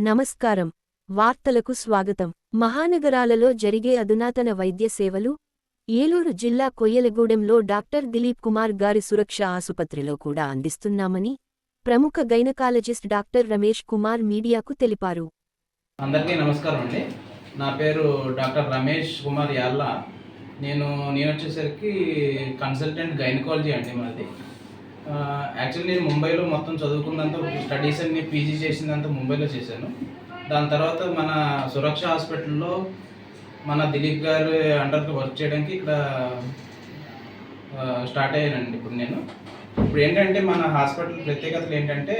నమస్కారం. వార్తలకు స్వాగతం. మహానగరాలలో జరిగే అధునాతన వైద్య సేవలు ఏలూరు జిల్లా కొయ్యలగూడెంలో డాక్టర్ దిలీప్ కుమార్ గారి సురక్ష ఆసుపత్రిలో కూడా అందిస్తున్నామని ప్రముఖ గైనకాలజిస్ట్ డాక్టర్ రమేష్ కుమార్ మీడియాకు తెలిపారు. అందరికీ నమస్కారం అండి. నా పేరు డాక్టర్ రమేష్ కుమార్ యాల్లా నేను నేను వచ్చేసరికి కన్సల్టెంట్ గైనకాలజీ అండి మాది. యాక్చువల్లీ నేను ముంబైలో మొత్తం చదువుకున్నంత స్టడీస్ అన్ని పీజీ చేసిందంతా ముంబైలో చేశాను. దాని తర్వాత మన సురక్ష హాస్పిటల్లో మన దిలీప్ గారు అండర్కి వర్క్ చేయడానికి ఇక్కడ స్టార్ట్ అయ్యానండి ఇప్పుడు నేను. ఇప్పుడు ఏంటంటే మన హాస్పిటల్ ప్రత్యేకతలు ఏంటంటే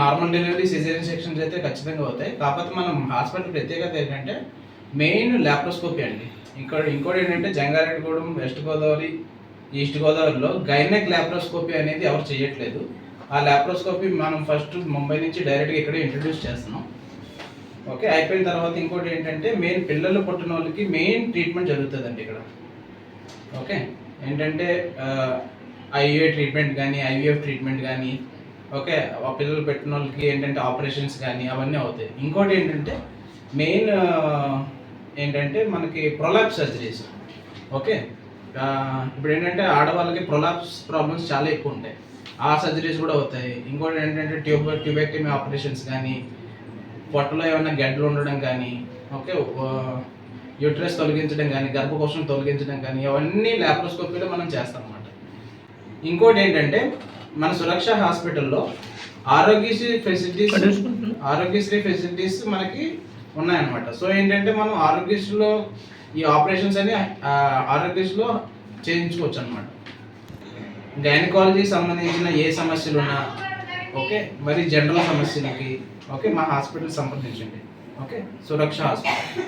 నార్మల్ డెలివరీ సిజేరియన్ సెక్షన్స్ అయితే ఖచ్చితంగా అవుతాయి. కాకపోతే మనం హాస్పిటల్ ప్రత్యేకత ఏంటంటే మెయిన్ లాప్రోస్కోపీ అండి. ఇంకోటి ఇంకోటి ఏంటంటే జంగారెడ్డిగూడెం వెస్ట్ గోదావరి ఈస్ట్ గోదావరిలో గైనెక్ లాప్రోస్కోపీ అనేది ఎవరు చేయట్లేదు. ఆ ల్యాప్రోస్కోపీ మనం ఫస్ట్ ముంబై నుంచి డైరెక్ట్గా ఇక్కడే ఇంట్రడ్యూస్ చేస్తున్నాం. ఓకే అయిపోయిన తర్వాత ఇంకోటి ఏంటంటే మెయిన్ పిల్లలు పుట్టిన వాళ్ళకి మెయిన్ ట్రీట్మెంట్ జరుగుతుందండి ఇక్కడ. ఓకే ఏంటంటే ఐఏ ట్రీట్మెంట్ కానీ ఐవీఎఫ్ ట్రీట్మెంట్ కానీ ఓకే ఆ పిల్లలు పెట్టిన వాళ్ళకి ఏంటంటే ఆపరేషన్స్ కానీ అవన్నీ అవుతాయి. ఇంకోటి ఏంటంటే మెయిన్ ఏంటంటే మనకి ప్రొలాప్స్ సర్జరీస్ ఓకే ఇప్పుడు ఏంటంటే ఆడవాళ్ళకి ప్రొలాప్స్ ప్రాబ్లమ్స్ చాలా ఎక్కువ ఉంటాయి. ఆ సర్జరీస్ కూడా అవుతాయి. ఇంకోటి ఏంటంటే ట్యూబ్ ట్యూబెక్టమీ ఆపరేషన్స్ కానీ పొట్టలో ఏమైనా గడ్డలు ఉండడం కానీ ఓకే యూట్రస్ తొలగించడం కానీ గర్భకోశం తొలగించడం కానీ అవన్నీ ల్యాప్రోస్కోపీలో మనం చేస్తాం అన్నమాట ఇంకోటి ఏంటంటే మన సురక్ష హాస్పిటల్లో ఆరోగ్యశ్రీ ఫెసిలిటీస్ ఆరోగ్యశ్రీ ఫెసిలిటీస్ మనకి ఉన్నాయన్నమాట. సో ఏంటంటే మనం ఆరోగ్యశ్రీలో ఈ ఆపరేషన్స్ అని ఆరోగ్యశ్రీలో చేయించుకోవచ్చు అనమాట గైనకాలజీ సంబంధించిన ఏ సమస్యలు ఉన్నా ఓకే మరి జనరల్ సమస్యలకి ఓకే మా హాస్పిటల్ సంప్రదించండి ఓకే సురక్ష హాస్పిటల్.